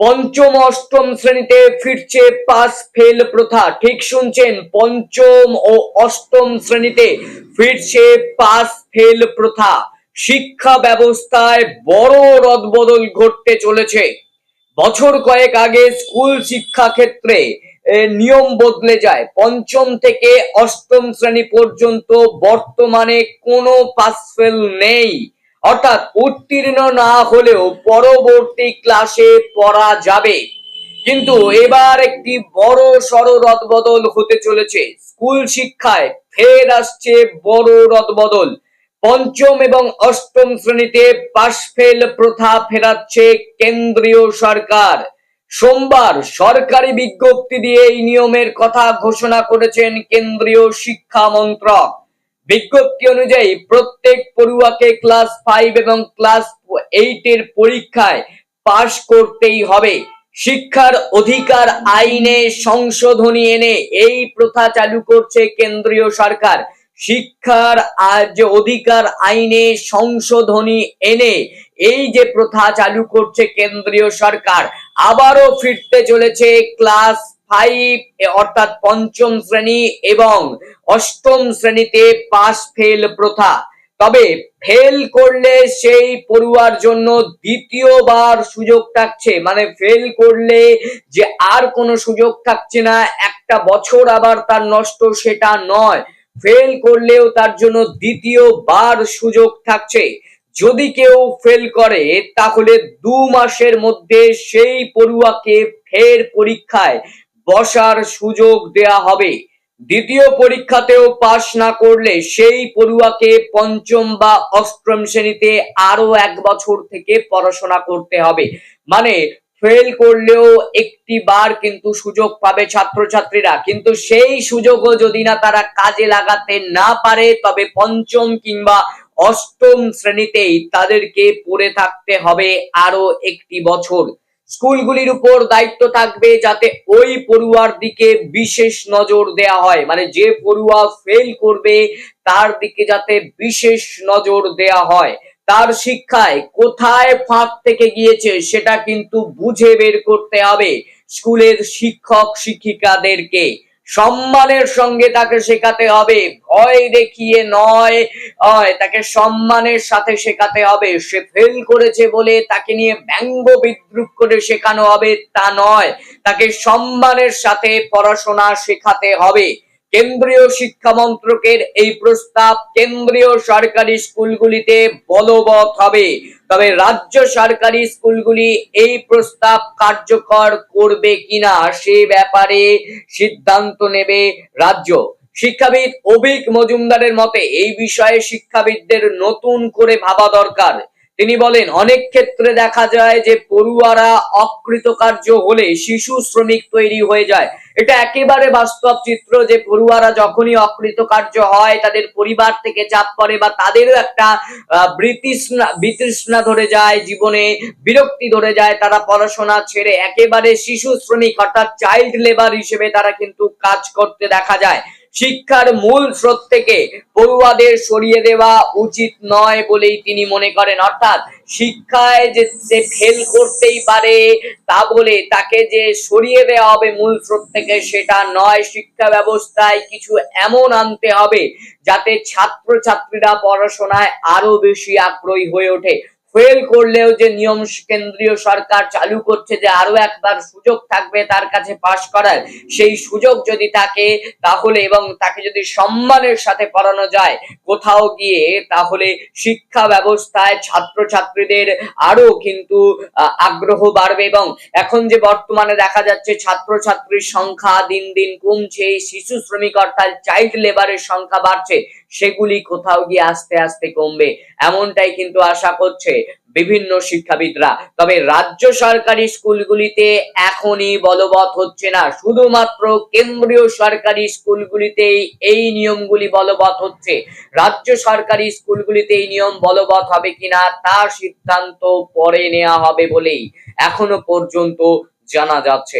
পঞ্চম অষ্টম শ্রেণীতে ফিরছে পাস ফেল প্রথা। ঠিক শুনছেন, পঞ্চম ও অষ্টম শ্রেণীতে ফিরছে পাস ফেল প্রথা। শিক্ষা ব্যবস্থায় বড় রদবদল ঘটতে চলেছে। বছর কয়েক আগে স্কুল শিক্ষা ক্ষেত্রে নিয়ম বদলে যায়। পঞ্চম থেকে অষ্টম শ্রেণি পর্যন্ত বর্তমানে কোনো পাস ফেল নেই। অর্থাৎ উত্তীর্ণ না হলেও পরবর্তী ক্লাসে পড়া যাবে। কিন্তু এবার একটি বড় সড় রদবদল হতে চলেছে। স্কুল শিক্ষায় ফের আসছে বড় রদবদল। পঞ্চম এবং অষ্টম শ্রেণীতে পাশ ফেল প্রথা ফেরাচ্ছে কেন্দ্রীয় সরকার। সোমবার সরকারি বিজ্ঞপ্তি দিয়ে এই নিয়মের কথা ঘোষণা করেছেন কেন্দ্রীয় শিক্ষা মন্ত্রক। বিজ্ঞপ্তি অনুযায়ী প্রত্যেক পড়ুয়াকে ক্লাস ফাইভ এবং ক্লাস এইট এর পরীক্ষায় পাশ করতেই হবে। শিক্ষার অধিকার আইনে সংশোধনী এনে এই প্রথা চালু করছে কেন্দ্রীয় সরকার। শিক্ষার যে অধিকার আইনে সংশোধনী এনে এই যে প্রথা চালু করছে কেন্দ্রীয় সরকার, আবারও ফিরতে চলেছে ক্লাস ফাইভ অর্থাৎ পঞ্চম শ্রেণি এবং অষ্টম শ্রেণীতে পাস ফেল প্রথা। তবে ফেল করলে সেই পড়ুয়ার জন্য দ্বিতীয়বার সুযোগ থাকছে। মানে ফেল করলে যে আর কোনো সুযোগ থাকছে না, একটা বছর আবার তার নষ্ট সেটা নয়। ফেল করলেও তার জন্য দ্বিতীয়বার সুযোগ থাকছে। যদি কেউ ফেল করে, তাহলে দু মাসের মধ্যে সেই পড়ুয়াকে ফের পরীক্ষায় বসার সুযোগ দেয়া হবে। দ্বিতীয় পরীক্ষাতেও পাশ না করলে সেই পড়ুয়াকে পঞ্চম বা অষ্টম শ্রেণীতে আরও এক বছর থেকে পড়াশোনা করতে হবে। মানে ফেল করলেও একটি বার কিন্তু সুযোগ পাবে ছাত্রছাত্রীরা। কিন্তু সেই সুযোগও যদি না তারা কাজে লাগাতে না পারে, তবে পঞ্চম কিংবা অষ্টম শ্রেণীতেই তাদেরকে পড়ে থাকতে হবে আরও একটি বছর। স্কুলগুলির উপর দায়িত্ব থাকবে যাতে ওই পড়ুয়ার দিকে বিশেষ নজর দেয়া হয়। মানে যে পড়ুয়া ফেল করবে, তার দিকে যাতে বিশেষ নজর দেয়া হয়। তার শিক্ষায় কোথায় ফাঁক থেকে গিয়েছে, সেটা কিন্তু বুঝে বের করতে হবে স্কুলের শিক্ষক শিক্ষিকাদেরকে সম্মানের সঙ্গে তাকে শেখাতে হবে। ভয় দেখিয়ে নয় তাকে সম্মানের সাথে শেখাতে হবে। সে ফেল করেছে বলে তাকে নিয়ে ব্যঙ্গ বিদ্রুপ করে শেখানো হবে, তা নয়। তাকে সম্মানের সাথে পড়াশোনা শেখাতে হবে। কেন্দ্রীয় শিক্ষা মন্ত্রকের এই প্রস্তাব কেন্দ্রীয় সরকারি স্কুলগুলিতে বলবৎ হবে। তবে রাজ্য সরকারি স্কুলগুলি এই প্রস্তাব কার্যকর করবে কিনা সে ব্যাপারে সিদ্ধান্ত নেবে রাজ্য। শিক্ষাবিদ অভিক মজুমদারের মতে, এই বিষয়ে শিক্ষাবিদদের নতুন করে ভাবা দরকার। তিনি বলেন, অনেক ক্ষেত্রে দেখা যায় যে পড়ুয়ারা অকৃতকার্য হলে শিশু শ্রমিক তৈরি হয়ে যায়। এটা একেবারে বাস্তব চিত্র যে পড়ুয়ারা যখনই অকৃতকার্য হয়, তাদের পরিবার থেকে চাপ পড়ে বা তাদেরও একটা বিতৃষ্ণা ধরে যায়, জীবনে বিরক্তি ধরে যায়, তারা পড়াশোনা ছেড়ে একেবারে শিশু শ্রমিক অর্থাৎ চাইল্ড লেবার হিসেবে তারা কিন্তু কাজ করতে দেখা যায়। শিক্ষার মূল স্রোত থেকে পড়ুয়াদের সরিয়ে দেওয়া উচিত নয় বলেই তিনি মনে করেন। অর্থাৎ শিক্ষায় যে সে ফেল করতেই পারে তা বলে তাকে যে সরিয়ে দেওয়া হবে মূল স্রোত থেকে সেটা নয়। শিক্ষা ব্যবস্থায় কিছু এমন আনতে হবে যাতে ছাত্র ছাত্রীরা পড়াশোনায় আরও বেশি আগ্রহী হয়ে ওঠে। ফেল করলেও যে নিয়ম কেন্দ্রীয় সরকার চালু করছে যে আরও একবার সুযোগ থাকবে তার কাছে পাশ করার, সেই সুযোগ যদি থাকে তাহলে এবং তাকে যদি সম্মানের সাথে পড়ানো যায় কোথাও গিয়ে, তাহলে শিক্ষা ব্যবস্থায় ছাত্রছাত্রীদের আরও কিন্তু আগ্রহ বাড়বে এবং এখন যে বর্তমানে দেখা যাচ্ছে ছাত্রছাত্রীর সংখ্যা দিন দিন কমছে, শিশু শ্রমিক অর্থাৎ চাইল্ড লেবারের সংখ্যা বাড়ছে সেগুলি কোথাও গিয়ে আস্তে আস্তে কমবে। এমনটাই কিন্তু আশা করছে বিভিন্ন শিক্ষাবিদরা। তবে রাজ্য সরকারি স্কুলগুলিতে এখনই বলবৎ হচ্ছে না। শুধুমাত্র কেন্দ্রীয় সরকারি স্কুলগুলিতেই এই নিয়মগুলি বলবৎ হচ্ছে। রাজ্য সরকারি স্কুলগুলিতে এই নিয়ম বলবৎ হবে কিনা তার সিদ্ধান্ত পরে নেওয়া হবে বলেই এখনও পর্যন্ত জানা যাচ্ছে।